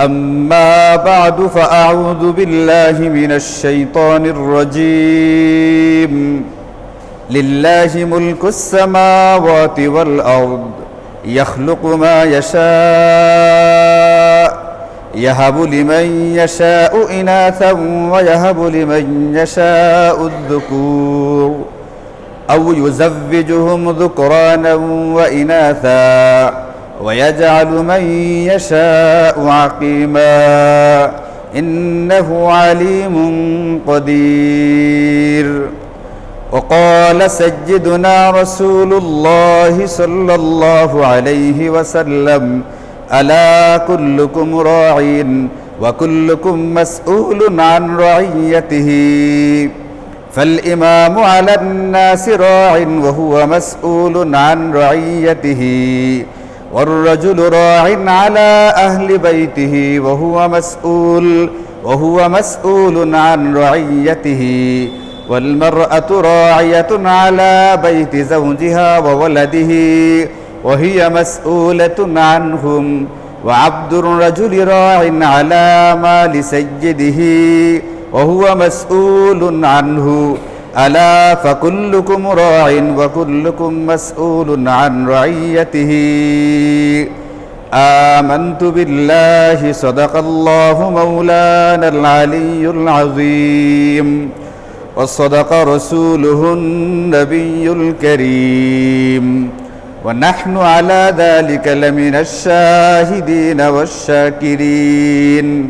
أما بعد فأعوذ بالله من الشيطان الرجيم. لله ملك السماوات والأرض يخلق ما يشاء يهب لمن يشاء إناثا ويهب لمن يشاء الذكور أو يزوجهم ذكرانا وإناثا. ويجعل من يشاء عقيما إنه عليم قدير. وقال سيدنا رسول الله صلى الله عليه وسلم ألا كلكم راع وكلكم مسؤول عن رعيته. فالإمام على الناس راع وهو مسؤول عن رعيته. والرجل راع على أهل بيته وهو مسؤول وهو مسؤول عن رعيته والمرأة راعية على بيت زوجها وولده وهي مسؤولة عنهم وعبد الرجل راع على مال سيده وهو مسؤول عنه. ألا فكلكم راع وكلكم مسؤول عن رعيته آمنت بالله صدق الله مولانا العلي العظيم وصدق رسوله النبي الكريم ونحن على ذلك لمن الشاهدين والشاكرين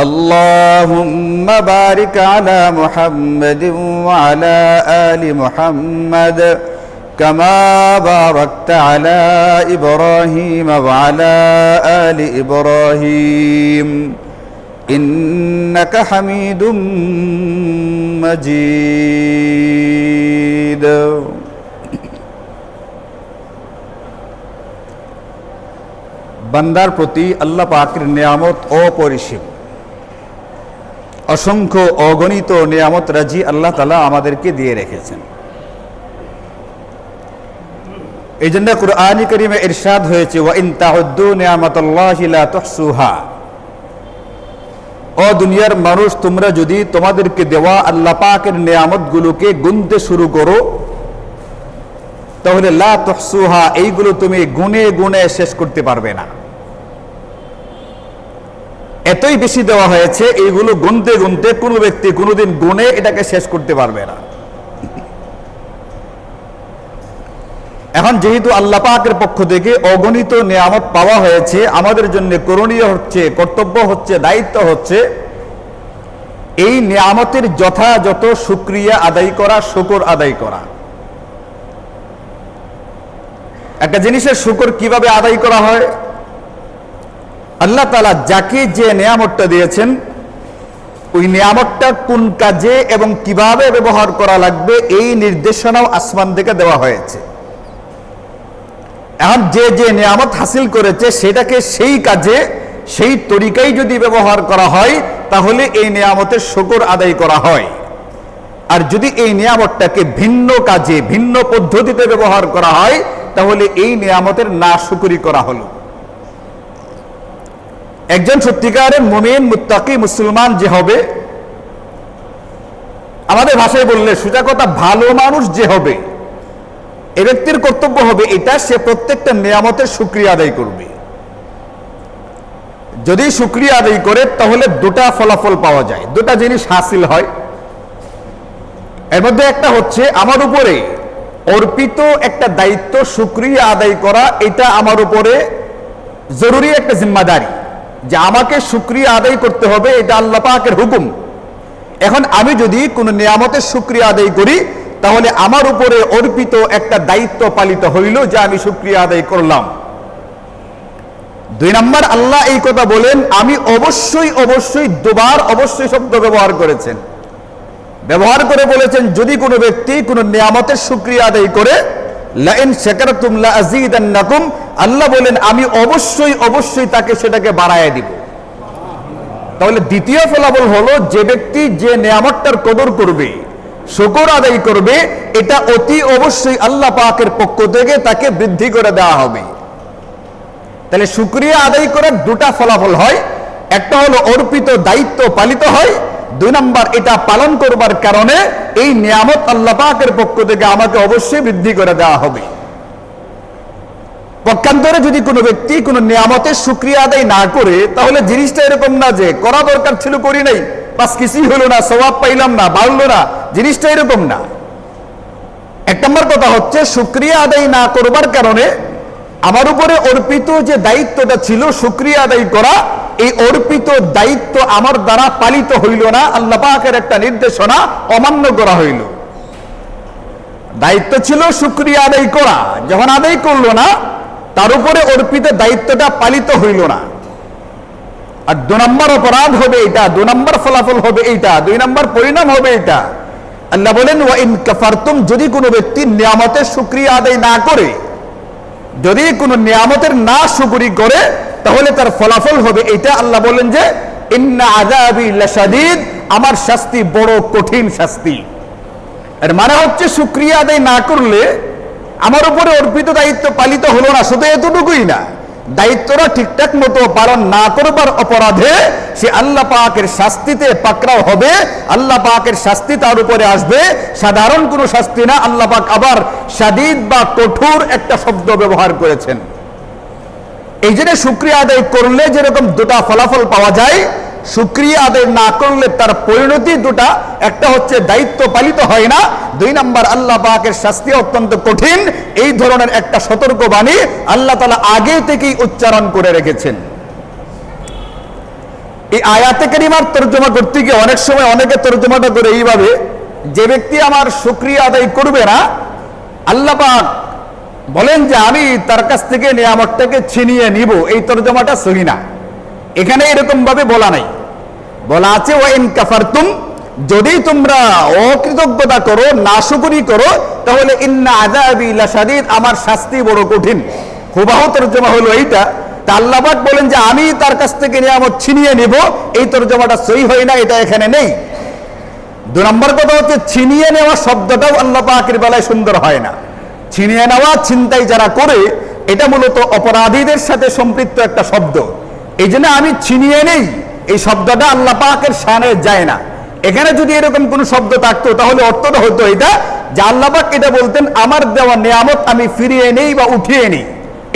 اللهم بارك على محمد وعلى آل محمد كما باركت على إبراهيم وعلى آل إبراهيم إنك حميد مجيد বান্দার প্রতি আল্লাহ পাকের নিয়ামত অপরিসীম অসংখ্য অগণিত নিয়ামত রাজি আল্লাহ তালা আমাদেরকে দিয়ে রেখেছেন। এই জন্য কুরআনী করিমে ইরশাদ হয়েছে ওয়া ইন তাউদ্দু নিয়ামাতাল্লাহি ও দুনিয়ার মানুষ, তোমরা যদি তোমাদেরকে দেওয়া আল্লাহ পাকের নিয়ামতগুলোকে গুনতে শুরু করো, তাহলে লা তুহসুহা, এইগুলো তুমি গুনে গুনে শেষ করতে পারবে না। এতই বেশি দেওয়া হয়েছে, এইগুলো গুনতে গুনতে কোনো ব্যক্তি কোনোদিন গুনে এটাকে শেষ করতে পারবে না। এখন যেহেতু আল্লাহ পাকের পক্ষ থেকে অগণিত নিয়ামত পাওয়া হয়েছে, আমাদের জন্য করণীয় হচ্ছে, কর্তব্য হচ্ছে, দায়িত্ব হচ্ছে, এই নিয়ামতের যথাযথ সুক্রিয়া আদায় করা, শুকর আদায় করা। একটা জিনিসের শুকর কীভাবে আদায় করা হয়? আল্লাহ তালা যাকে যে নিয়ামতটা দিয়েছেন, ওই নিয়ামতটা কোন কাজে এবং কীভাবে ব্যবহার করা লাগবে এই নির্দেশনাও আসমান থেকে দেওয়া হয়েছে। এখন যে যে নিয়ামত হাসিল করেছে, সেটাকে সেই কাজে, সেই তরিকাই যদি ব্যবহার করা হয়, তাহলে এই নিয়ামতের শকর আদায় করা হয়। আর যদি এই নিয়ামতটাকে ভিন্ন কাজে, ভিন্ন পদ্ধতিতে ব্যবহার করা হয়, তাহলে এই নিয়ামতের না শুকুরি করা হলো। একজন সত্যিকারের মুমিন, মুত্তাকি, মুসলমান যে হবে, আমাদের ভাষায় বললে সোজা কথা, ভালো মানুষ যে হবে, এ ব্যক্তির কর্তব্য হবে এটা, সে প্রত্যেকটা নিয়ামতের সুক্রিয়া আদায় করবে। যদি সুক্রিয়া আদায় করে, তাহলে দুটা ফলাফল পাওয়া যায়। দুটা জিনিস হাসিল হয়। এর মধ্যে একটা হচ্ছে, আমার উপরে অর্পিত একটা দায়িত্ব সুক্রিয়া আদায় করা, এটা আমার উপরে জরুরি একটা জিম্মাদারি। যে আমাকে সুক্রিয়া আদায় করতে হবে, এটা আল্লাহ পাকের হুকুম। এখন আমি যদি কোনো নিয়ামতের সুক্রিয়া আদায় করি, তাহলে আমার উপরে অর্পিত একটা দায়িত্ব পালিত হইল যে আমি সুক্রিয়া আদায় করলাম। দুই নম্বর, আল্লাহ এই কথা বলেন, আমি অবশ্যই অবশ্যই দুবার অবশ্যই শব্দ ব্যবহার করেছেন। ব্যবহার করে বলেছেন, যদি কোনো ব্যক্তি কোনো নিয়ামতের সুক্রিয়া আদায় করে, লাইন শেখারতুম লা আযীদান্নাকুম আল্লাহ বলেন, আমি অবশ্যই অবশ্যই তাকে সেটাকে বাড়ায় দিব। তাহলে দ্বিতীয় ফলাফল হলো, যে ব্যক্তি যে নিয়ামতটার কদর করবে, শুকর আদায় করবে, এটা অতি অবশ্যই আল্লাহ পাকের পক্ষ থেকে তাকে বৃদ্ধি করে দেওয়া হবে। তাহলে শুক্রিয়া আদায় করার দুটা ফলাফল হয়। একটা হলো, অর্পিত দায়িত্ব পালিত হয়। দুই নম্বর, এটা পালন করবার কারণে এই নিয়ামত আল্লাহ পাকের পক্ষ থেকে আমাকে অবশ্যই বৃদ্ধি করে দেওয়া হবে। পক্ষান্তরে যদি কোনো ব্যক্তি কোনো নিয়ামতের সুক্রিয়া আদায় না করে, তাহলে জিনিসটা এরকম না যে করা দরকার ছিল, করি নাই। বাস কিছুই হলো না স্বভাব পাইলাম না, বাড়লো না, জিনিসটা এরকম না। এক নম্বর কথা হচ্ছে সুক্রিয়া আদায় না করবার কারণে আমার উপরে অর্পিত যে দায়িত্বটা ছিল সুক্রিয়া আদায় করা, এই অর্পিত দায়িত্ব আমার দ্বারা পালিত হইল না, আল্লাহ পাকের একটা নির্দেশনা অমান্য করা হইল। দায়িত্ব ছিল সুক্রিয়া আদায় করা, যখন আদায় করল না তার উপরে অর্পিত দায়িত্বটা পালিত হইল না। আর দু নম্বর অপরাধ হবে এটা দু নম্বর ফলাফল হবে এইটা, দুই নম্বর পরিণাম হবে এটা আল্লাহ বলেন ওয়া ইন কাফারতুম যদি কোনো ব্যক্তি নিয়ামতের সুক্রিয়া আদায় না করে, যদি কোনো নিয়ামতের না শুকরি করে, তাহলে তার ফলাফল হবে এটা আল্লাহ বলেন যে, ইন্না আযাবি লাশাদীদ আমার শাস্তি বড় কঠিন শাস্তি। এর মানে হচ্ছে সুক্রিয়া আদায় না করলে আমার উপরে অর্পিত দায়িত্ব পালিত হলো না, শুধু এতটুকুই না। দায়িত্বটা ঠিকঠাক মতো পালন না করবার অপরাধে সে আল্লাহ পাকের শাস্তিতে পাকড়াও হবে। আল্লাহ পাকের শাস্তি তার উপরে আসবে। সাধারণ কোনো শাস্তি না। আল্লাহ পাক আবার সাদিদ বা কঠোর একটা শব্দ ব্যবহার করেছেন। এই জন্য শুক্রিয়া আদায় করলে যেরকম দুটা ফলাফল পাওয়া যায় শুক্রিয়া আদায় না করলে তার পরিণতি দুটা। একটা হচ্ছে দায়িত্ব পালিত হয় না। দুই নাম্বার, আল্লাহ পাকের শাস্তি অত্যন্ত কঠিন। এই ধরনের একটা সতর্ক বাণী আল্লাহ তালা আগে থেকেই উচ্চারণ করে রেখেছেন। এই আয়াতে কারিমার তর্জমা করতে গিয়ে অনেক সময় অনেকে তর্জমাটা করে এইভাবে, যে ব্যক্তি আমার শুক্রিয়া আদায় করবে না, আল্লাহ পাক বলেন যে আমি তার কাছ থেকে নিয়ামতটাকে ছিনিয়ে নিব। এই তর্জমাটা সহি না। এখানে এরকম ভাবে বলা নাই। বলা আছে ও ইন কাফারতুম যদি তোমরা অকৃতজ্ঞতা করো, নাশুকরি করো, তাহলে ইন্না আযাবি লাশাদীদ, আমার শাস্তি বড় কঠিন। হুবাহু তর্জমা হলো এইটা। তা বলেন যে, আমি তার কাছ থেকে নিয়ামত ছিনিয়ে নিব। এই তর্জমাটা সহি হয় না, এটা এখানে নেই। দু নম্বর কথা হচ্ছে, ছিনিয়ে নেওয়া শব্দটাও আল্লাহ পাকের বেলায় সুন্দর হয় না। ছিনিয়ে নেওয়া, ছিনতাই যারা করে, এটা মূলত অপরাধীদের সাথে সম্পৃক্ত একটা শব্দ। এই জন্য আমি ছিনিয়ে নেই। এই শব্দটা আল্লাহ পাকের সানে যায় না। এখানে যদি এরকম কোন শব্দ থাকতো, তাহলে অর্থটা হতো এটা যে আল্লাহ পাক এটা বলতেন, আমার দেওয়া নিয়ামত আমি ফিরিয়ে নেই বা উঠিয়ে নেই।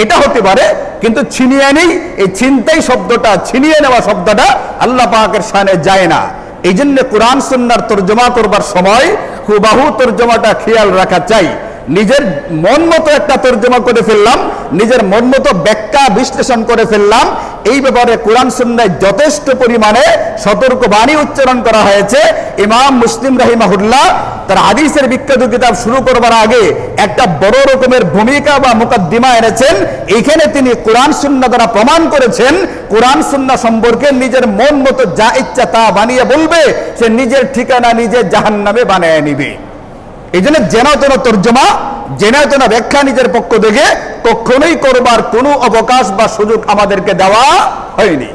এটা হতে পারে, কিন্তু ছিনিয়ে নেই। এই ছিনতাই শব্দটা, ছিনিয়ে নেওয়া শব্দটা আল্লাহ পাকের সানে যায় না। এই জন্য কোরআন, সুন্নার তর্জমা করবার সময় হুবাহু তর্জমাটা খেয়াল রাখা চাই। নিজের মন মতো একটা তর্জমা করে ফেললাম, নিজের মন মতো ব্যাখ্যা বিশ্লেষণ করে ফেললাম। এই ব্যাপারে কোরআন সুন্নায় যথেষ্ট পরিমাণে সতর্ক বাণী উচ্চারণ করা হয়েছে। ইমাম মুসলিম রাহিমাহুল্লাহ তার হাদিসের বিখ্যাত কিতাব শুরু করবার আগে একটা বড় রকমের ভূমিকা বা মোকাদ্দিমা এনেছেন। এখানে তিনি কোরআন সুন্না দ্বারা প্রমাণ করেছেন, কোরআন সুন্না সম্পর্কে নিজের মন মতো যা ইচ্ছা তা বানিয়ে বলবে, সে নিজের ঠিকানা নিজে জাহান নামে বানিয়ে নিবে। এই জন্য যেন তেন তর্জমা যেন ব্যাখ্যা নিজের পক্ষ থেকে কখনোই করবার কোনো অবকাশ বা সুযোগ আমাদেরকে দেওয়া হয়নি।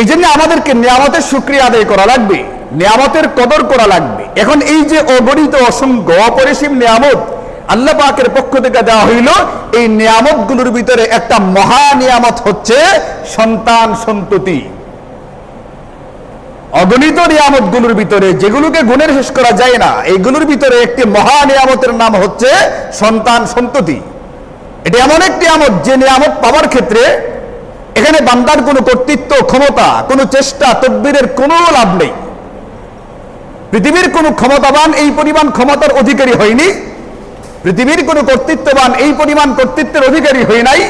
এই জন্য আমাদেরকে নিয়ামতের সুক্রিয়া আদায় করা লাগবে, নিয়ামতের কদর করা লাগবে। এখন এই যে অগণিত অসংখ্য অপরিসীম নিয়ামত আল্লাহ পাকের পক্ষ থেকে দেওয়া হইল, এই নিয়ামতগুলোর ভিতরে একটা মহা নিয়ামত হচ্ছে সন্তান সন্ততি। অগণিত নিয়ামতগুলোর ভিতরে যেগুলোকে গুণের শেষ করা যায় না এইগুলোর ভিতরে একটি মহা নিয়ামতের নাম হচ্ছে সন্তান সন্ততি। এটি এমন একটি নিয়ামত যে নিয়ামত পাওয়ার ক্ষেত্রে এখানে বান্দার কোনো কর্তৃত্ব, ক্ষমতা, কোনো চেষ্টা, তদ্বিরের কোনো লাভ নেই। পৃথিবীর কোনো ক্ষমতাবান এই পরিমাণ ক্ষমতার অধিকারী হয়নি, পৃথিবীর কোনো কর্তৃত্ববান এই পরিমাণ কর্তৃত্বের অধিকারী হয় নাই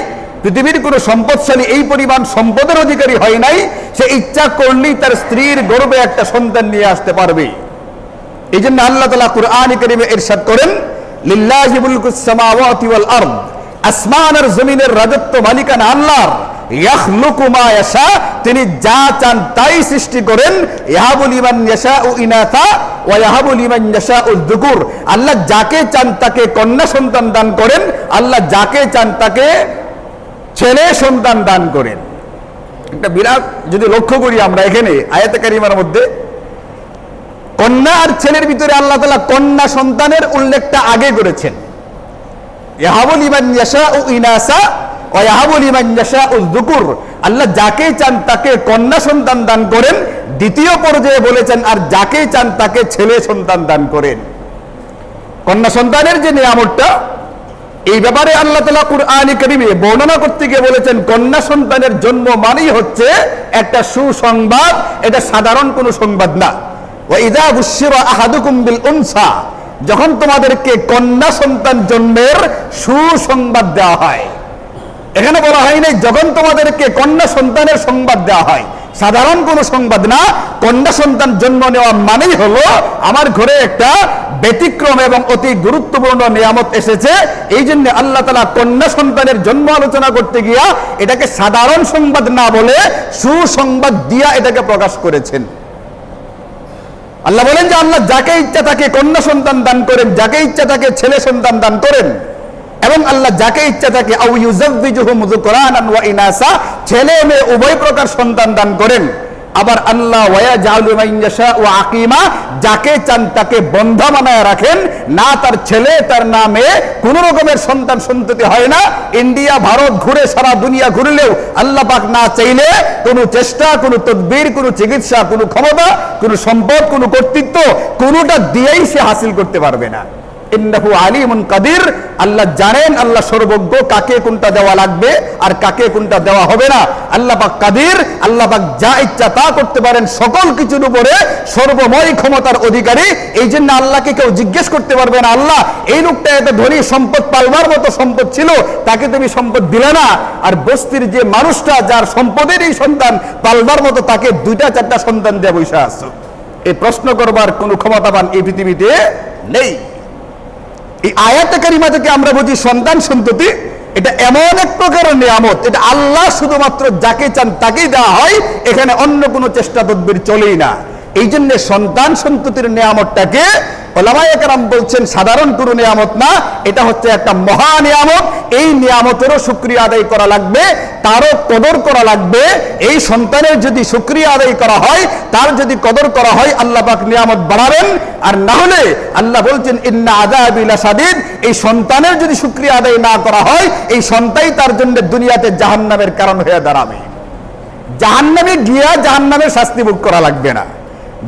পৃথিবীর কোনো সম্পদশালী এই পরিমাণ সম্পদের অধিকারী হয় নাই, সে ইচ্ছা করলেই তার স্ত্রীর গর্বে একটা সন্তান নিয়ে আসতে পারবে। এই জন্য আল্লাহ তালা কুরআন করিমে ইরশাদ করেন আসমান আর জমিনের রাজত্ব মালিকানা আল্লাহর তিনি যা চান তাই সৃষ্টি করেন আল্লাহ যাকে চান তাকে কন্যা সন্তান দান করেন, আল্লাহ যাকে চান তাকে ছেলে সন্তান দান করেন। একটা বিরাট যদি লক্ষ্য করি আমরা এখানে, আয়াতে মধ্যে, কন্যা আর ছেলের ভিতরে আল্লাহ তালা কন্যা সন্তানের উল্লেখটা আগে করেছেন। ইয়াহাবুল ইমান ইয়াশা ও ইনাসা ও ইয়াহাবুল ইমান ইয়াশা ও যুকুর। আল্লাহ যাকে চান তাকে কন্যা সন্তান দান করেন, দ্বিতীয় পর্যায়ে বলেছেন, আর যাকে চান তাকে ছেলে সন্তান দান করেন। কন্যা সন্তানের যে নিয়ামতটা এই ব্যাপারে আল্লাহ তালা কুরআনি করিমে বর্ণনা করতে গিয়ে বলেছেন, কন্যা সন্তানের জন্ম মানেই হচ্ছে একটা সুসংবাদ, এটা সাধারণ কোনো সংবাদ না। ওয়াইদা বুশিরা আহাদুকুম বিল উনসা, যখন তোমাদেরকে কন্যা সন্তান জন্মের সুসংবাদ দেওয়া হয়। এখানে বলা হয়নি, যখন তোমাদেরকে কন্যা সন্তানের সংবাদ দেওয়া হয় সাধারণ কোনো সংবাদ না, কন্যা সন্তান জন্ম নেওয়া মানেই হলো আমার ঘরে একটা ব্যতিক্রম এবং অতি গুরুত্বপূর্ণ নিয়ামত এসেছে। এই জন্য আল্লাহ তালা কন্যা সন্তানের জন্ম আলোচনা করতে গিয়া এটাকে সাধারণ সংবাদ না বলে সুসংবাদ দিয়া এটাকে প্রকাশ করেছেন। আল্লাহ বলেন যে আল্লাহ যাকে ইচ্ছা তাকে কন্যা সন্তান দান করেন, যাকে ইচ্ছা তাকে ছেলে সন্তান দান করেন। এবং আল্লাহ যাকে ইচ্ছা থাকে ছেলে মেয়ে উভয় প্রকার সন্তান দান করেন। আবার আল্লাহ ওয়া আকিমা, যাকে চান তাকে বন্ধা বানায় রাখেন। না তার ছেলে, তার নামে কোন রকমের সন্তান সন্ততি হয় না। ইন্ডিয়া, ভারত ঘুরে সারা দুনিয়া ঘুরলেও আল্লাহ পাক না চাইলে কোনো চেষ্টা, কোনো তদবির, কোনো চিকিৎসা, কোনো ক্ষমতা, কোনো সম্পদ, কোনো কর্তৃত্ব, কোনোটা দিয়েই সে হাসিল করতে পারবে না। ইন্নাহু আলিমুন কাদির। আল্লাহ জানেন, আল্লাহ সর্বজ্ঞ, কাকে কোনটা দেওয়া লাগবে আর কাকে কোনটা দেওয়া হবে না। আল্লাহ পাক কাদির, আল্লাহ পাক যা ইচ্ছা তা করতে পারেন সকল কিছুর উপরে সর্বময় ক্ষমতার অধিকারী। এই জন্য আল্লাহকে কেউ জিজ্ঞেস করতে পারবে না, আল্লাহ, এই লোকটা এত ধনী, সম্পদ পালবার মতো সম্পদ ছিল, তাকে তুমি সম্পদ দিলে না? আর বস্তির যে মানুষটা, যার সম্পদের এই সন্তান পালবার মতো, তাকে দুইটা, চারটা সন্তান দিয়ে বসে আসছো এই প্রশ্ন করবার কোনো ক্ষমতাবান এই পৃথিবীতে নেই। এই আয়াতে কারিমা থেকে আমরা বুঝি সন্তান সন্ততি, এটা এমন এক প্রকার নিয়ামত, এটা আল্লাহ শুধুমাত্র যাকে চান তাকেই দেওয়া হয়, এখানে অন্য কোনো চেষ্টা তদ্বির চলেই না। এই জন্য সন্তান সন্ততির নিয়ামতটাকে ওলামায়ে কেরাম বলছেন, সাধারণ কোনো নিয়ামত না, এটা হচ্ছে একটা মহা নিয়ামত। এই নিয়ামতেরও শুক্রিয়া আদায় করা লাগবে, তারও কদর করা লাগবে। এই সন্তানের যদি শুক্রিয়া আদায় করা হয়, তার যদি কদর করা হয় নিয়ামত বাড়াবেন। আর না হলে আল্লাহ বলছেন, ইন্না আদাবিলা সাদিদ এই সন্তানের যদি শুক্রিয়া আদায় না করা হয়, এই সন্তানই তার জন্য দুনিয়াতে জাহান্নামের কারণ হয়ে দাঁড়াবে। জাহান্নামে গিয়া জাহান্নামের শাস্তি ভোগ করা লাগবে না।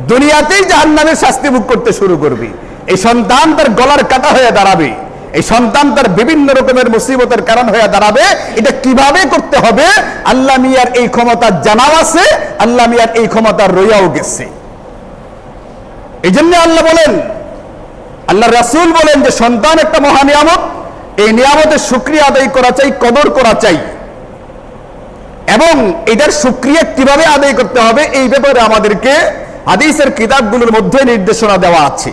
দুনিয়াতেই জাহান্নামের শাস্তি ভোগ করতে শুরু করবি। এই সন্তান তার গলার কাটা হয়ে দাঁড়াবে। এই সন্তান তার বিভিন্ন রকমের মুসিবতের কারণ হয়ে দাঁড়াবে। এটা কীভাবে করতে হবে? আল্লাহ মিয়ার এই ক্ষমতা জানাও আছে, আল্লাহ মিয়ার এই ক্ষমতা রইয়াও গেছে। এই জন্য আল্লাহ বলেন, আল্লাহ রাসূল বলেন যে সন্তান একটা মহা নিয়ামত। এই নিয়ামতের শুক্রিয়া আদায় করা চাই, কদর করা চাই। এবং এটার সুক্রিয়া কীভাবে আদায় করতে হবে? এই ব্যাপারে আমাদেরকে হাদিসের কিতাবগুলোর মধ্যে নির্দেশনা দেওয়া আছে।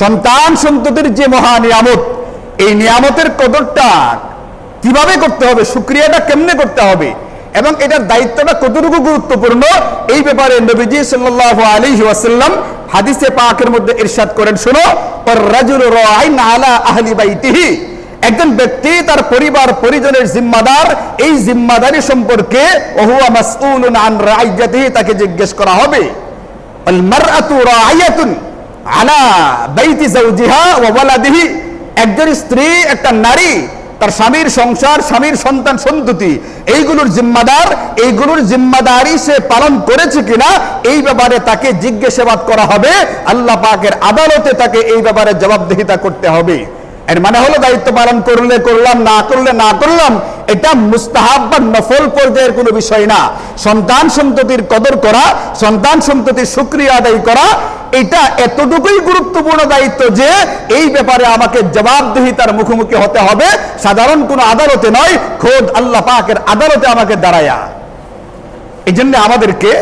সন্তান সন্ততির যে মহা নিয়ামত, এই নিয়ামতের কদরটা কীভাবে করতে হবে, সুক্রিয়াটা কেমনে করতে হবে এবং এটার দায়িত্বটা কতটুকু গুরুত্বপূর্ণ, এই ব্যাপারে নবীজি সাল্লাল্লাহু আলাইহি ওয়াসাল্লাম হাদিসে পাকের মধ্যে ইরশাদ করেন, শুনো আলা একজন ব্যক্তি তার পরিবার, পরিজনের জিম্মাদার, এই জিম্মাদারি সম্পর্কে তাকে জিজ্ঞেস করা হবে। আল বাইতি যাওজিহা ওয়া একজন স্ত্রী, একটা নারী, তার স্বামীর সংসার, স্বামীর সন্তান, সন্ততি, এইগুলোর জিম্মাদার, এইগুলোর জিম্মাদারি সে পালন করেছে কিনা, এই ব্যাপারে তাকে জিজ্ঞাসাবাদ করা হবে। আল্লাহ পাকের আদালতে তাকে এই ব্যাপারে জবাবদিহিতা করতে হবে। এর মানে হলো দায়িত্ব পালন করলে করলাম, না করলে না করলাম, এটা মুস্তাহাব বা নফল পর্যায়ের কোনো বিষয় না। সন্তান সন্ততির কদর করা, সন্তান সন্ততির সুক্রিয়া আদায় করা, এটা এতটুকুই গুরুত্বপূর্ণ দায়িত্ব যে এই ব্যাপারে আমাকে জবাবদিহিতার মুখোমুখি হতে হবে। সাধারণ কোনো আদালতে নয়, খোদ আল্লাহ পাকের আদালতে আমাকে দাঁড়ায়া। এই জন্য আমাদেরকে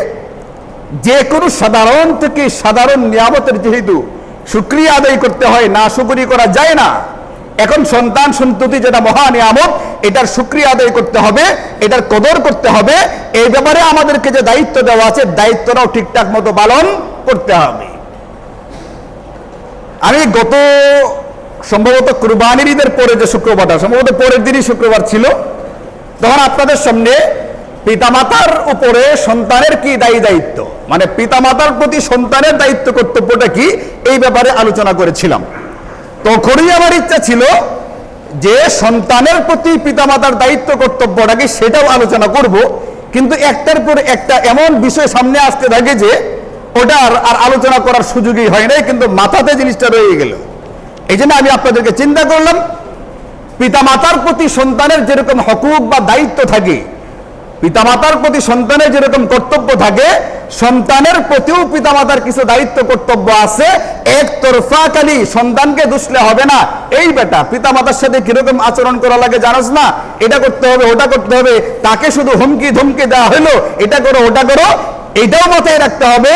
যে কোনো সাধারণ থেকে সাধারণ নিয়ামতের যেহেতু শুক্রিয়া আদায় করতে হয়, না শুকরি করা যায় না। এখন সন্তান সন্ততি যেটা মহা নিয়ামত, এটার সুক্রিয়া আদায় করতে হবে, এটার কদর করতে হবে, এই ব্যাপারে আমাদেরকে যে দায়িত্ব দেওয়া আছে, দায়িত্বটাও ঠিকঠাক মতো পালন করতে হবে। আমি গত সম্ভবত কুরবানির ঈদের পরে যে শুক্রবারটা, সম্ভবত পরের দিনই শুক্রবার ছিল, তখন আপনাদের সামনে পিতামাতার উপরে সন্তানের কি দায়ী দায়িত্ব? মানে পিতামাতার প্রতি সন্তানের দায়িত্ব কর্তব্যটা কি? এই ব্যাপারে আলোচনা করেছিলাম। তখনই আমার ইচ্ছা ছিল যে সন্তানের প্রতি পিতামাতার দায়িত্ব কর্তব্যটা কি সেটাও আলোচনা করব। কিন্তু একটার পর একটা এমন বিষয় সামনে আসতে থাকে যে ওটার আর আলোচনা করার সুযোগই হয় নাই, কিন্তু মাথাতে জিনিসটা রয়ে গেল। এই জন্য আমি আপনাদেরকে চিন্তা করলাম, পিতামাতার প্রতি সন্তানের যেরকম হকুক বা দায়িত্ব থাকে পিতামাতার প্রতি সন্তানের যেরকম কর্তব্য থাকে, সন্তানের প্রতিও পিতামাতার কিছু দায়িত্ব, কর্তব্য আছে। এক তরফা খালি সন্তানকে দুষলে হবে না। এই বেটা পিতামাতার সাথে কীরকম আচরণ করা লাগে জানোস না? এটা করতে হবে, ওটা করতে হবে। তাকে শুধু হুমকি ধুমকি দেওয়া হলো, এটা করো, ওটা করো। এটাও মাথায় রাখতে হবে,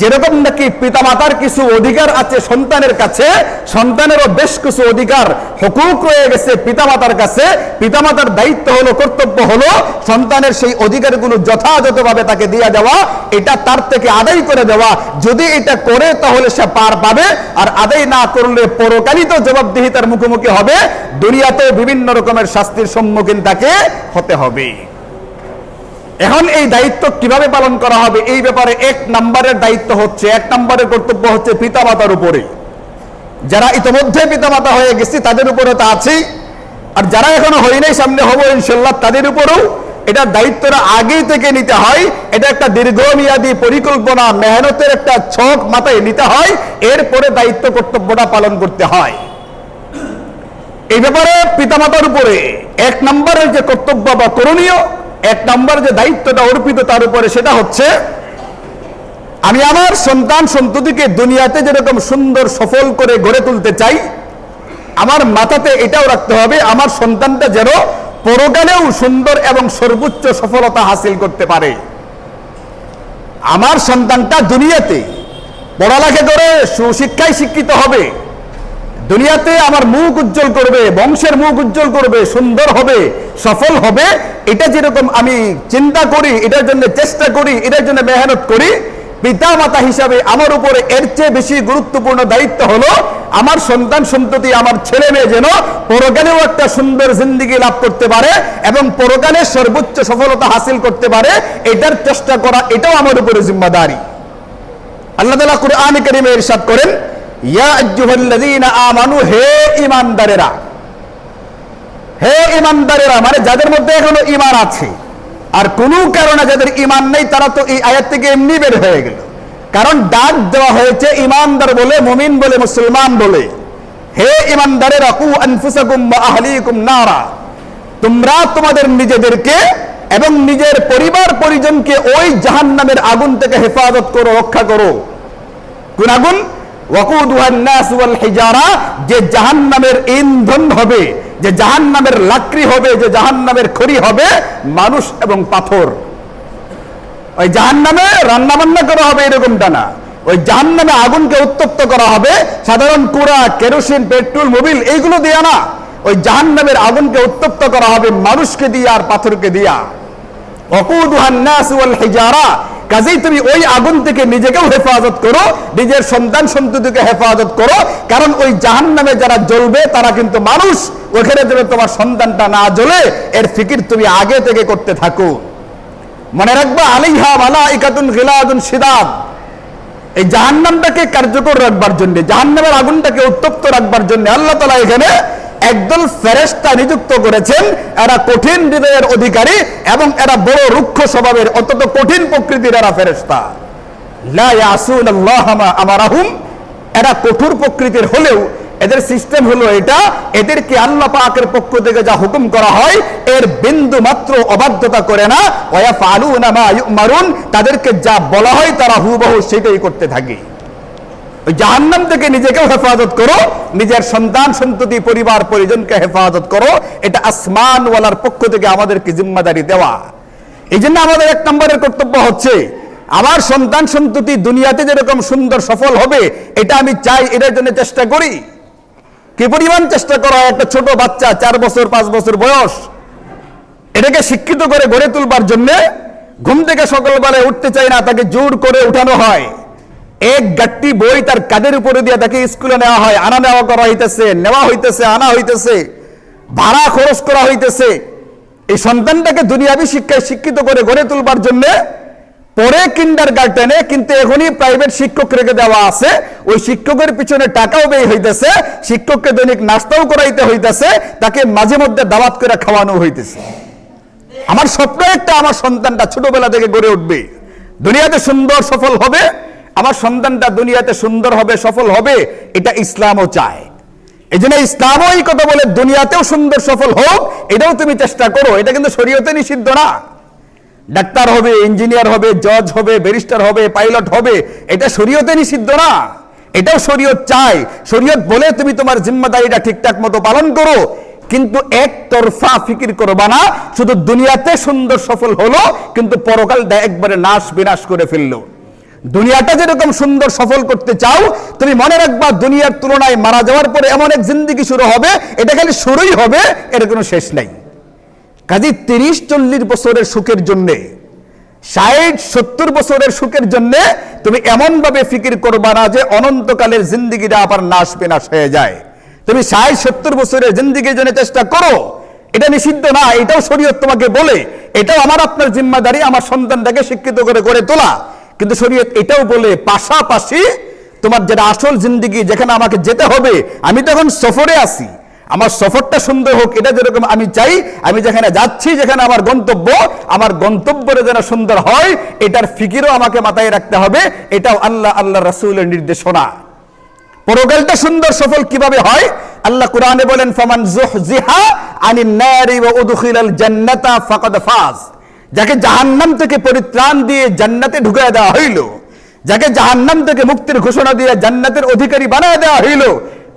যেরকম নাকি পিতামাতার কিছু অধিকার আছে সন্তানের কাছে, সন্তানেরও বেশ কিছু অধিকার, হকুক রয়ে গেছে পিতামাতার কাছে, পিতামাতার দায়িত্ব হলো, কর্তব্য হলো সন্তানের সেই অধিকারগুলো যথাযথভাবে তাকে দিয়ে দেওয়া, এটা তার থেকে আদায় করে দেওয়া। যদি এটা করে, তাহলে সে পার পাবে, আর আদায় না করলে পরকালিত জবাবদিহিতার মুখোমুখি হবে। দুনিয়াতেও বিভিন্ন রকমের শাস্তির সম্মুখীন তাকে হতে হবে। এখন এই দায়িত্ব কীভাবে পালন করা হবে? এই ব্যাপারে এক নম্বরের দায়িত্ব হচ্ছে, এক নম্বরের কর্তব্য হচ্ছে পিতামাতার উপরে। যারা ইতিমধ্যে পিতামাতা হয়ে গেছে, তাদের উপরে তা আছেই। আর যারা এখনও হয় নাই সামনে হব ইনশাল্লাহ তাদের উপরেও এটা দায়িত্বটা আগেই থেকে নিতে হয়। এটা একটা দীর্ঘমেয়াদী পরিকল্পনা, মেহনতের একটা ছক মাথায় নিতে হয়। এরপরে দায়িত্ব কর্তব্যটা পালন করতে হয়। এই ব্যাপারে পিতামাতার উপরে এক নম্বরের যে কর্তব্য বা করণীয় এক নম্বর যে দায়িত্বটা অর্পিত তার উপরে সেটা হচ্ছে, আমি আমার সন্তান সন্ততিকে দুনিয়াতে যেরকম সুন্দর সফল করে গড়ে তুলতে চাই, আমার মাথাতে এটাও রাখতে হবে, আমার সন্তানটা যেন পরকালেও সুন্দর এবং সর্বোচ্চ সফলতা হাসিল করতে পারে। আমার সন্তানটা দুনিয়াতে পড়ালেখা করে, সুশিক্ষায় শিক্ষিত হবে দুনিয়াতে আমার মুখ উজ্জ্বল করবে, বংশের মুখ উজ্জ্বল করবে, সুন্দর হবে, সফল হবে, এটা যেরকম আমি চিন্তা করি, এটার জন্য চেষ্টা করি, এটার জন্য মেহনত করি পিতা মাতা হিসাবে আমার উপরে এর চেয়ে বেশি গুরুত্বপূর্ণ দায়িত্ব হলো আমার সন্তান সন্ততি, আমার ছেলে মেয়ে যেন পরকালেও একটা সুন্দর জিন্দিগি লাভ করতে পারে এবং পরকালে সর্বোচ্চ সফলতা হাসিল করতে পারে, এটার চেষ্টা করা, এটাও আমার উপরে জিম্মাদারি। আল্লাহ তালা কুরআন করিমে ইরশাদ করেন আমানু, হে ঈমানদারেরা। হে ঈমানদারেরা মানে যাদের মধ্যে এখনও ঈমান আছে। আর কোনো কারণে যাদের ঈমান নেই, তারা তো এই আয়াত থেকে এমনি বের হয়ে গেল। কারণ ডাক দেওয়া হয়েছে ঈমানদার বলে, মুমিন বলে, মুসলমান বলে। হে ঈমানদারেরা, কু আনফুসাকুম আহলিকুম নারা। তোমরা তোমাদের নিজেদেরকে এবং নিজের পরিবার পরিজনকে ওই জাহান্নামের আগুন থেকে হেফাজত করো, রক্ষা করো। কোন আগুন? যে জাহান্নামের ইন্ধন হবে, যে জাহান্নামের লাকড়ি হবে, যে জাহান্নামের খড়ি হবে, মানুষ এবং পাথর। ওই জাহান্নামে রান্না বান্না করা হবে এরকমটা না ওই জাহান্নামে আগুনকে উত্তপ্ত করা হবে, সাধারণ কুড়া, কেরোসিন, পেট্রোল, মোবিল এইগুলো দিয়া না। ওই জাহান্নামের আগুনকে উত্তপ্ত করা হবে, মানুষকে দিয়া আর পাথরকে দিয়া। ওয়াকুদুহান নাস ওয়াল হিজারা কাজেই তুমি ওই আগুন থেকে নিজেকেও হেফাজত করো, নিজের সন্তান সন্ততিকে হেফাজত করো, কারণ ওই জাহান নামে যারা জ্বলবে, তারা কিন্তু মানুষ। ওখানে যেন তোমার সন্তানটা না জ্বলে, এর ফিকির তুমি আগে থেকে করতে থাকো। মনে রাখবা আলিহা মালা ইকাতুন গিলাদুন সিদাদ এই জাহান্নামটাকে কার্যকর রাখবার জন্য, জাহান্নামের আগুনটাকে উত্তপ্ত রাখবার জন্য আল্লাহ তালা এখানে একদল ফেরেস্তা নিযুক্ত করেছেন। এরা কঠিন হৃদয়ের অধিকারী এবং এরা বড় রুক্ষ স্বভাবের, অত্যন্ত কঠিন প্রকৃতির এরা ফেরেস্তা এরা কঠোর প্রকৃতির হলেও এদের সিস্টেম হলো এটা, এদেরকে আল্লাহ পাকের পক্ষ থেকে যা হুকুম করা হয়, এর বিন্দু মাত্র অবাধ্যতা করে না। ওয়া ফালুনা মা ইউমারুন। তাদেরকে যা বলা হয় তারা হুবহু সেটাই করতে থাকে। ওই জাহান্নাম থেকে নিজেকেও হেফাজত করো, নিজের সন্তান, সন্ততি, পরিবার, পরিজনকে হেফাজত করো, এটা আসমানওয়ালার পক্ষ থেকে আমাদেরকে জিম্মাদারি দেওয়া। এই জন্য আমাদের এক নম্বরের কর্তব্য হচ্ছে, আমার সন্তান, সন্ততি দুনিয়াতে যেরকম সুন্দর, সফল হবে, এটা আমি চাই এটার জন্য চেষ্টা করি। কি পরিমাণ চেষ্টা করা একটা ছোট বাচ্চা, চার বছর, পাঁচ বছর বয়স, এটাকে শিক্ষিত করে গড়ে তুলবার জন্য ঘুম থেকে সকালবেলায় উঠতে চায় না, তাকে জোর করে উঠানো হয়। এক গাট্টি বই তার কাঁধের উপরে দিয়ে তাকে স্কুলে নেওয়া হয়। আনা নেওয়া করা হইতেছে, নেওয়া হইতেছে, আনা হইতেছে, ভাড়া খরচ করা হইতেছে। এই সন্তানটাকে দুনিয়াবি শিক্ষায় শিক্ষিত করে গড়ে তুলবার জন্য পরে কিন্ডার গার্ডেনে কিন্তু এখনই প্রাইভেট শিক্ষক রেখে দেওয়া আছে। ওই শিক্ষকের পিছনে টাকাও ব্যয় হইতেছে, শিক্ষককে দৈনিক নাস্তাও করাইতে হইতেছে, তাকে মাঝে মধ্যে দাওয়াত করে খাওয়ানো হইতেছে। আমার স্বপ্ন একটা, আমার সন্তানটা ছোটবেলা থেকে গড়ে উঠবে। দুনিয়াতে সুন্দর সফল হবে। আমার সন্তানটা দুনিয়াতে সুন্দর হবে, সফল হবে, এটা ইসলামও চায়। এই জন্য ইসলামও এই কথা বলে, দুনিয়াতেও সুন্দর, সফল হোক, এটাও তুমি চেষ্টা করো, এটা কিন্তু শরীয়তে নিষিদ্ধ না। ডাক্তার হবে, ইঞ্জিনিয়ার হবে, জজ হবে, ব্যারিস্টার হবে, পাইলট হবে, এটা শরীয়তে নিষিদ্ধ না। এটাও শরীয়ত চাই শরীয়ত বলে তুমি তোমার জিম্মাদারিটা ঠিকঠাক মতো পালন করো, কিন্তু এক তরফা ফিকির করবা না, শুধু দুনিয়াতে সুন্দর, সফল হলো, কিন্তু পরকালটা একবারে নাশ বিনাশ করে ফেলল। দুনিয়াটা যেরকম সুন্দর, সফল করতে চাও, তুমি মনে রাখবা দুনিয়ার তুলনায় মারা যাওয়ার পরে এমন এক জিন্দিগি শুরু হবে, এটা খালি শুরুই হবে, এর কোনো শেষ নাই। কাজে তিরিশ চল্লিশ বছরের সুখের জন্যে, ষাট সত্তর বছরের সুখের জন্য তুমি এমন ভাবে ফিকির করবা না যে অনন্তকালের জিন্দিগিটা আবার নাশ বিনাশ হয়ে যায়। তুমি ষাট সত্তর বছরের জিন্দিগির জন্য চেষ্টা করো, এটা নিষিদ্ধ না, এটাও শরীয়ত তোমাকে বলে, এটাও আমার আপনার জিম্মাদারি, আমার সন্তানটাকে শিক্ষিত করে গড়ে তোলা। কিন্তু শরীয়ত এটাও বলে, পাশাপাশি তোমার যেটা আসল জিন্দিগি যেখানে আমাকে যেতে হবে, আমি তখন সফরে আছি। আমার সফরটা সুন্দর হোক, এটা যেরকম আমি চাই, আমি যেখানে যাচ্ছি, যেখানে আমার গন্তব্য, আমার গন্তব্যের যেন সুন্দর হয়, এটার ফিকিরও আমাকে মাথায় রাখতে হবে, এটাও আল্লাহ আল্লাহ রাসূলের নির্দেশনা। পরকালটা সুন্দর, সফল কীভাবে হয়? আল্লাহ কোরআনে বলেন, ফামান জুহজিহা আনিন নারি ওয়া উদখিলাল জান্নাতা ফাকাদ ফাজ। যাকে জাহান্নাম থেকে পরিত্রাণ দিয়ে জান্নাতে ঢুকায় দেওয়া হইল, যাকে জাহান্নাম থেকে মুক্তির ঘোষণা দিয়ে জান্নাতের অধিকারী বানায় দেওয়া হইল,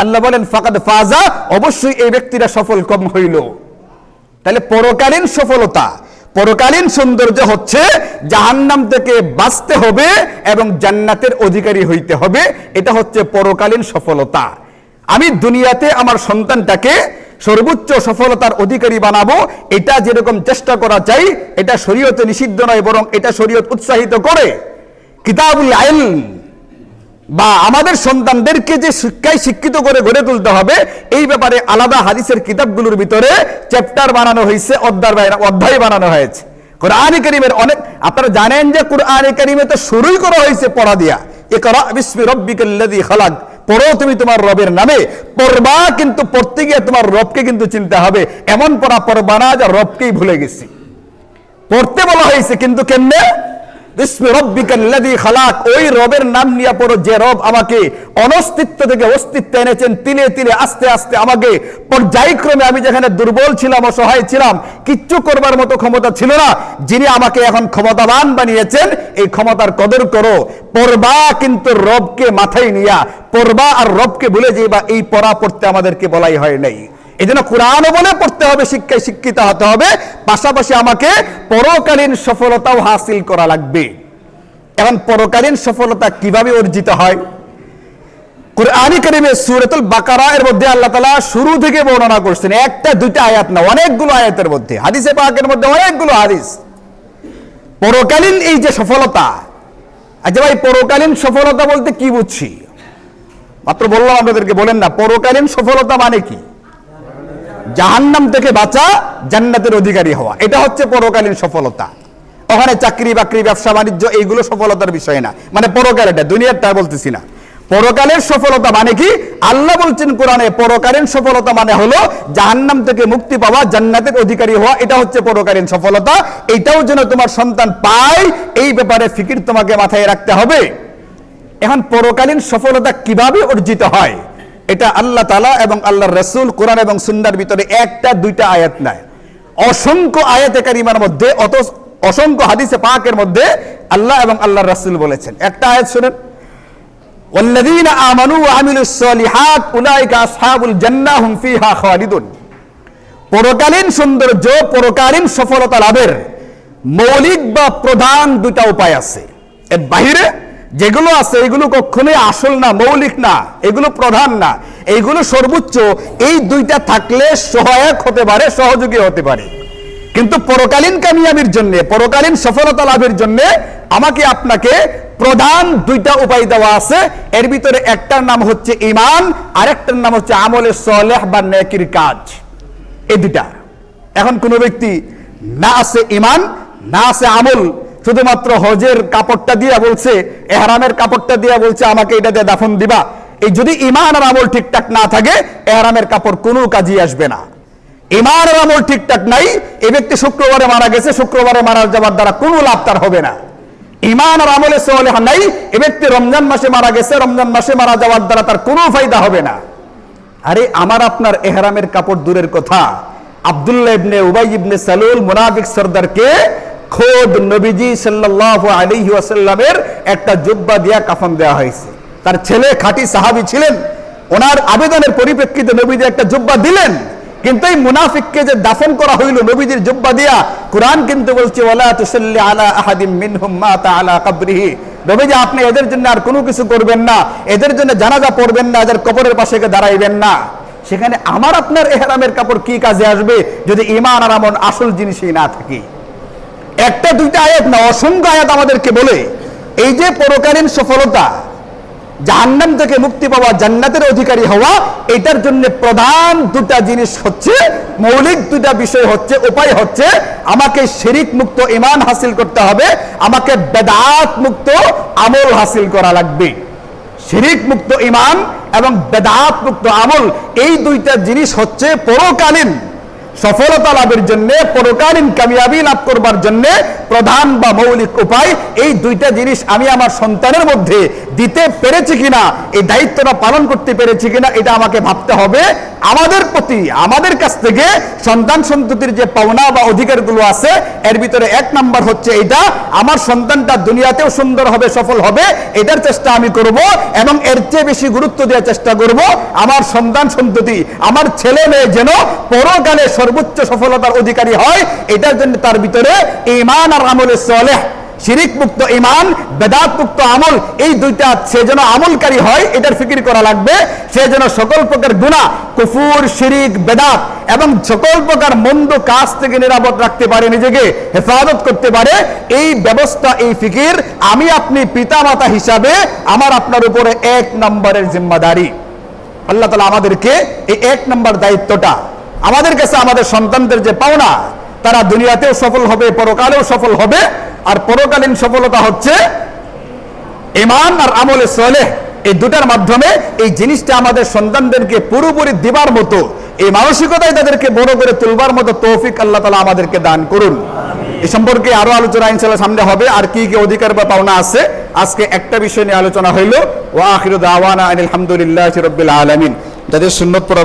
আল্লাহ বলেন, ফাকাদ ফাজা অবশ্যই এই ব্যক্তিরা সফল কম হইল। তাহলে পরকালীন সফলতা, পরকালীন সৌন্দর্য হচ্ছে জাহান্নাম থেকে বাঁচতে হবে এবং জান্নাতের অধিকারী হইতে হবে, এটা হচ্ছে পরকালীন সফলতা। আমি দুনিয়াতে আমার সন্তানটাকে সর্বোচ্চ সফলতার অধিকারী বানাবো, এটা যেরকম চেষ্টা করা চাই এটা শরীয়তে নিষিদ্ধ নয়, বরং এটা শরীয়ত উৎসাহিত করে। কিতাবুল আইল বা আমাদের সন্তানদেরকে যে শিক্ষায় শিক্ষিত করে গড়ে তুলতে হবে, এই ব্যাপারে আলাদা হাদিসের কিতাবগুলোর ভিতরে চ্যাপ্টার বানানো হয়েছে, অধ্যায় অধ্যায় বানানো হয়েছে। কোরআনে করিমের অনেক, আপনারা জানেন যে কোরআনে করিমে তো শুরুই করা হয়েছে পড়া দিয়া। এ করা বিসমি রব্বিকাল্লাযী খালাক। পড়ো তুমি তোমার রবের নামে পড়বা, কিন্তু পড়তে গিয়ে তোমার রবকে কিন্তু চিনতে হবে। এমন পড়া পড়বা না যা রবকেই ভুলে গেছি। পড়তে বলা হয়েছে, কিন্তু কেমনে? অনস্তিত্ব থেকে অস্তিত্ব এনেছেন, তিলে তিলে আস্তে আস্তে আমাকে পর্যায়ক্রমে আমি যেখানে দুর্বল ছিলাম, অসহায় ছিলাম, কিচ্ছু করবার মতো ক্ষমতা ছিল না, যিনি আমাকে এখন ক্ষমতাবান বানিয়েছেন, এই ক্ষমতার কদর করো। পড়বা কিন্তু রবকে মাথায় নিয়া পড়বা আর রবকে ভুলে যাইবা, এই পড়া পড়তে আমাদেরকে বলাই হয় নাই। এই জন্য কোরআনও বলে পড়তে হবে, শিক্ষায় শিক্ষিত হতে হবে। পাশাপাশি আমাকে পরকালীন সফলতাও হাসিল করা লাগবে। এখন পরকালীন সফলতা কীভাবে অর্জিত হয়? কোরআনী করিমে সুরতুল বাকারা এর মধ্যে আল্লাহ তালা শুরু থেকে বর্ণনা করছেন, একটা, দুইটা আয়াত না, অনেকগুলো আয়াতের মধ্যে। হাদিসে পাকের মধ্যে অনেকগুলো হাদিস। পরকালীন এই যে সফলতা আচ্ছা ভাই, পরকালীন সফলতা বলতে কি বুঝছি? মাত্র বললাম আপনাদেরকে, বলেন না, পরকালীন সফলতা মানে কি? জাহান্নাম থেকে বাঁচা জান্নাতের অধিকারী হওয়া। এটা হচ্ছে পরকালীন সফলতা। ওখানে চাকরি, বাকরি, ব্যবসা, বাণিজ্য, এইগুলো সফলতার বিষয় না। মানে পরকাল এটা, দুনিয়ার তা বলতেছি না। পরকালের সফলতা মানে কি? আল্লাহ বলছেন কোরআনে, পরকালীন সফলতা মানে হলো জাহান্নাম থেকে মুক্তি পাওয়া, জান্নাতের অধিকারী হওয়া। এটা হচ্ছে পরকালীন সফলতা। এটাও যেন তোমার সন্তান পায়, এই ব্যাপারে ফিকির তোমাকে মাথায় রাখতে হবে। এখন পরকালীন সফলতা কীভাবে অর্জিত হয়? এটা আল্লাহ তালা এবং আল্লাহ রসুল কোরআন এবং সুন্নার ভিতরে একটা দুইটা আয়াত নাই অসংখ্য আয়াতে কারিমার মধ্যে অত অসংখ্য হাদিসে পাকের মধ্যে আল্লাহ এবং আল্লাহ রসুল বলেছেন একটা আয়াত শুনেন والذين آمنوا وعملوا الصالحات أولئك أصحاب الجنة هم فيها خالدون পরকালীন সৌন্দর্য পরকালীন সফলতা লাভের মৌলিক বা প্রধান দুটা উপায় আছে এর বাহিরে যেগুলো আছে, এগুলো কখনোই আসল না, মৌলিক না, এগুলো প্রধান না। এইগুলো সর্বোচ্চ, এই দুইটা থাকলে সহায়ক হতে পারে, সহযোগী হতে পারে। কিন্তু পরকালীন কামিয়াবির জন্য, পরকালীন সফলতা লাভের জন্য আমাকে আপনাকে প্রধান দুইটা উপায় দেওয়া আছে। এর ভিতরে একটার নাম হচ্ছে ইমান আরেকটার নাম হচ্ছে আমলে সলেহ বা নেকির কাজ। এই দুইটা। এখন কোন ব্যক্তি না আছে ইমান না আছে আমল শুধুমাত্র হজের কাপড়টা দিয়া বলছে, এহারামের কাপড়টা দিয়া বলছে, আমাকে এটা দিয়ে দাফন দিবা। এই যদি ইমান আর আমল ঠিকঠাক না থাকে, এহারামের কাপড় কোনো কাজে আসবে না। ইমান আর আমল ঠিকঠাক নাই এই ব্যক্তি শুক্রবারে মারা গেছে, শুক্রবারে মারা যাওয়ার দ্বারা কোনো লাভ তার হবে না। ইমান আর আমলে সোলেহা নাই, এ ব্যক্তি রমজান মাসে মারা গেছে, রমজান মাসে মারা যাওয়ার দ্বারা তার কোনো ফায়দা হবে না। আরে, আমার আপনার এহরামের কাপড় দূরের কথা। আব্দুল্লাহ ইবনে উবাই ইবনে সালুল, মুনাফিক সর্দারকে খোদ নবীজি সাল্লাল্লাহু আলাইহি ওয়াসাল্লামের একটা জুব্বা দিয়া কাফন দেওয়া হয়েছে। তার ছেলে খাঁটি সাহাবী ছিলেন। ওনার আবেদনের পরিপ্রেক্ষিতে নবীজি একটা জুব্বা দিলেন। কিন্তু এই মুনাফিককে যে দাফন করা হইল নবীজির জুব্বা দিয়া, কোরআন কিন্তু বলছে, ওয়ালা তুসাল্লি আলা আহাদিম মিনহুম মাতা আলা কবরিহি। নবীজি, আপনি এদের জন্য আর কোনো কিছু করবেন না। এদের জন্য জানাজা পড়বেন না, এদের কবরের পাশে দাঁড়াইবেন না। সেখানে আমার আপনার এহরামের কাপড় কি কাজে আসবে যদি ইমান আর আমন আসল জিনিসই না থাকে? একটা, দুইটা আয়াত না, অসংখ্য আয়াত আমাদেরকে বলে, এই যে পরকালীন সফলতা, জাহান্নাম থেকে মুক্তি পাওয়া জান্নাতের অধিকারী হওয়া, এটার জন্য প্রধান দুটা জিনিস হচ্ছে, মৌলিক দুটা বিষয় হচ্ছে, উপায় হচ্ছে, আমাকে শিরিক মুক্ত ইমান হাসিল করতে হবে, আমাকে বেদাত মুক্ত আমল হাসিল করা লাগবে। শিরিক মুক্ত ইমান এবং বেদাত মুক্ত আমল, এই দুইটা জিনিস হচ্ছে পরকালীন। সফলতা লাভের জন্য, পরকালীন কামিয়াবি লাভ করবার জন্য প্রধান বা মৌলিক উপায়, এই দুইটা জিনিস আমি আমার সন্তানের মধ্যে দিতে পেরেছি কিনা, এই দায়িত্বটা পালন করতে পেরেছি কিনা, এটা আমাকে ভাবতে হবে। আমাদের প্রতি, আমাদের কাছ থেকে সন্তান সন্ততির যে পাওনা বা অধিকারগুলো আছে, এর ভিতরে এক নাম্বার হচ্ছে এটা, আমার সন্তানটা দুনিয়াতেও সুন্দর হবে, সফল হবে, এটার চেষ্টা আমি করব এবং এর চেয়ে বেশি গুরুত্ব দেওয়ার চেষ্টা করব। আমার সন্তান সন্ততি, আমার ছেলে মেয়ে যেন পরকালে সর্বোচ্চ সফলতার অধিকারী হয়, এটার জন্য তার ভিতরে ইমান আর আমলে সলেহ। শিরিক মুক্ত ইমান বেদাত মুক্ত আমল, এই দুইটা সে যেন আমলকারী হয়, এটার ফিকির করা লাগবে। সে যেন সকল প্রকার গুণা কুফুর, শিরিক, বেদাত এবং সকল প্রকার মন্দ কাজ থেকে নিরাপদ রাখতে পারে, নিজেকে হেফাজত করতে পারে, এই ব্যবস্থা, এই ফিকির আমি আপনি পিতামাতা হিসাবে আমার আপনার উপরে এক নম্বরের জিম্মাদারি। আল্লাহ তালা আমাদেরকে এই এক নম্বর দায়িত্বটা, আমাদের কাছে আমাদের সন্তানদের যে পাওনা, তারা দুনিয়াতেও সফল হবে, পরকালেও সফল হবে। আর পরকালীন সফলতা হচ্ছে ইমান আর আমলে সলেহ। এই দুটার মাধ্যমে এই জিনিসটা আমাদের সন্তানদেরকে পুরোপুরি দিবার মতো, এই মানসিকতায় তাদেরকে বড় করে তুলবার মতো তৌফিক আল্লাহ তালা আমাদেরকে দান করুন। এ সম্পর্কে আরও আলোচনা ইনশাল্লাহ সামনে হবে, আর কি কি অধিকার বা পাওনা আছে, আজকে একটা বিষয় নিয়ে আলোচনা হইল। ওয়া আখিরু দাওয়ানা আলহামদুলিল্লাহ রবিল আলমিন। যাদের সুন্নত পড়া